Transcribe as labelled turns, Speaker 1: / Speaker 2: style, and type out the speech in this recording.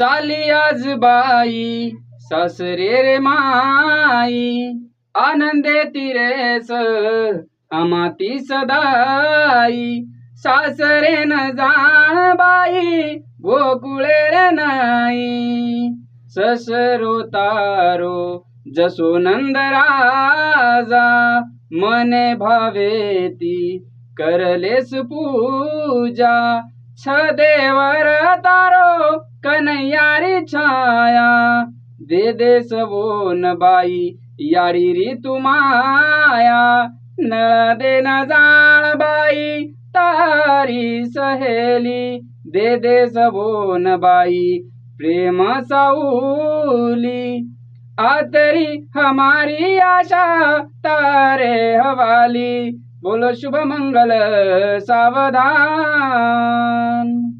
Speaker 1: चाली आज बाई सासरे रे माई. आनंदे तिरेस अमाती सदाई. सासरे न जाण बाई गोकुळे रे नाही. ससरो तारो जसो नंद राजा. मने भावेती करलेस पूजा. छ देवर तारो आया। दे दे दे सबोन बाई यारी री माया। न दे न जाण बाई तारी सहेली। दे दे सबोन बाई प्रेम साऊली। आतरी हमारी आशा तारे हवाली। बोलो शुभ मंगल सावधान।